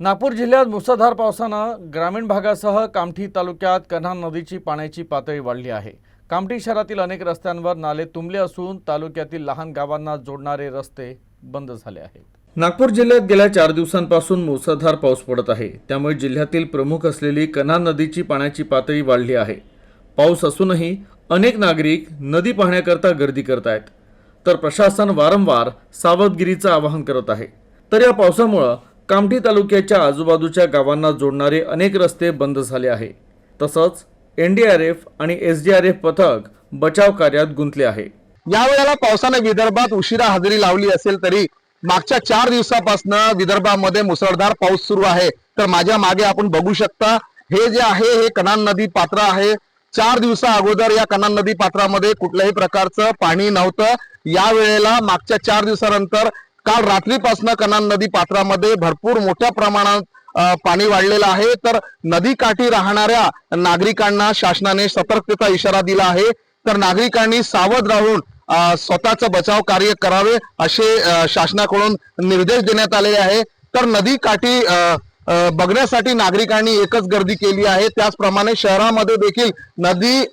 नागपूर जिल्ह्यात मुसळधार पावसानं ग्रामीण भागासह कामठी तालुक्यात कन्हान नदीची पाण्याची पातळी वाढली आहे. कामठी शहरातील अनेक रस्त्यांवर नाले तुंबले असून तालुक्यातील लहान गावांना जोडणारे रस्ते बंद झाले आहेत. नागपूर जिल्ह्यात गेल्या चार दिवसांपासून मुसळधार पाऊस पडत आहे. त्यामुळे जिल्ह्यातील प्रमुख असलेली कन्हान नदीची पाण्याची पातळी वाढली आहे. पाऊस असूनही अनेक नागरिक नदी पाहण्याकरता गर्दी करत आहेत. तर प्रशासन वारंवार सावधगिरीचं आवाहन करत आहे. तर या पावसामुळं कामठी तालुक्याच्या आजूबाजूच्या गावांना जोडणारे अनेक रस्ते बंद झाले आहे. तसंच एन डी आर एफ आणि एस डी आर एफ पथक बचाव कार्यात गुंतले आहे. या वेळेला पावसाने विदर्भात उशिरा हजेरी लावली असेल तरी मागच्या चार दिवसापासून विदर्भामध्ये मुसळधार पाऊस सुरू आहे. तर माझ्या मागे आपण बघू शकता हे जे आहे हे कनान नदी पात्र आहे. चार दिवसा अगोदर या कनान नदी पात्रामध्ये कुठल्याही प्रकारचं पाणी नव्हतं. या वेळेला मागच्या चार दिवसानंतर काल रात्रीपासून कनान नदी पात्रामध्ये भरपूर मोठ्या प्रमाणात पाणी वाढलेलं आहे. तर नदीकाठी राहणाऱ्या नागरिकांना शासनाने सतर्कतेचा इशारा दिला आहे. तर नागरिकांनी सावध राहून स्वतःचं बचाव कार्य करावे असे शासनाकडून निर्देश देण्यात आलेले आहे. तर नदीकाठी बघण्यासाठी नागरिकांनी एकच गर्दी केली आहे. त्याचप्रमाणे शहरामध्ये देखील नदी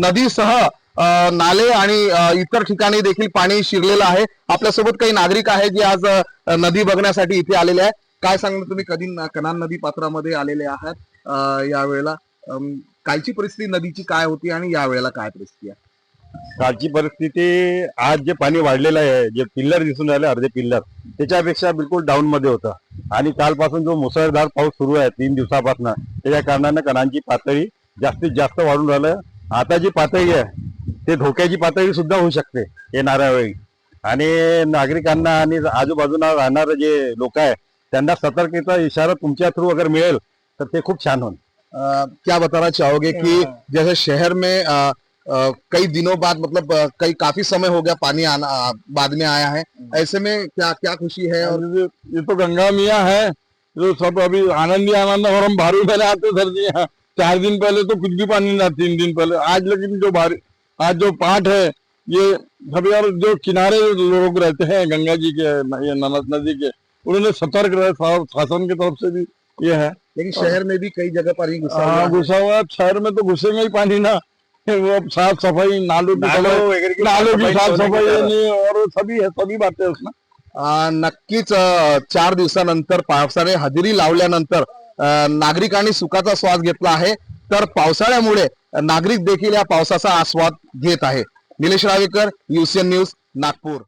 नदीसह नाले आणि इतर ठिकाणी देखील पाणी शिरलेलं आहे. आपल्यासोबत काही नागरिक आहेत जे आज नदी बघण्यासाठी इथे आलेले आहे काय सांगणार तुम्ही? कधी कनान नदी पात्रामध्ये आलेले आहात यावेळेला? कालची परिस्थिती नदीची काय होती आणि यावेळेला काय परिस्थिती आहे? कालची परिस्थिती आज जे पाणी वाढलेलं आहे जे पिल्लर दिसून राहिले अर्धे पिल्लर त्याच्यापेक्षा बिलकुल डाऊन मध्ये होतं. आणि कालपासून जो मुसळधार पाऊस सुरू आहे तीन दिवसापासून त्याच्या कारणानं कणांची पातळी जास्तीत जास्त वाढून राहिलं. आता जी पातळी आहे ते धोक्याची पातळी सुद्धा होऊ शकते येणाऱ्या वेळी. आणि नागरिकांना आणि आजूबाजूला राहणारे जे लोक आहे त्यांना सतर्कतेचा इशारा तुमच्या थ्रू अगर मिळेल तर ते खूप छान होईल. क्या बताना चाहोगे कि जैसे शहर में अ, अ, कई दिनों बाद मतलब कई काफी समय हो गया पानी आना बाद में आया है। ऐसे में क्या क्या खुशी है और ये तो गंगा मियाँ है जो सब अभी आनंद आनंद और हम भारू पहले आते सर जी यहाँ चार दिन पहले तो कुछ भी पानी ना तीन दिन पहले। आज लेकिन जो भारी आज जो पाठ है ये सभी और जो किनारे लोग रहते हैं गंगा जी के ये नर्मदा नदी के उन्होंने सतर्क रहे शासन की तरफ से भी ये है। लेकिन शहर में भी कई जगह पानी घुसा हुआ हाँ। घुसा हुआ। शहर में तो घुसेंगे ही पानी ना। वो साफ सफाई नालों की नालों की साफ सफाई और सभी है सभी बातें उसमें। नक्कीच चार दिवसानंतर पावसाने हजेरी लावल्यानंतर नागरिकांनी सुखाचा श्वास घेतला आहे. तर पावसाळ्यामुळे नागरिक देखील या पावसाचा आस्वाद घेत आहे निलेश रावेकर युसीएन न्यूज नागपूर.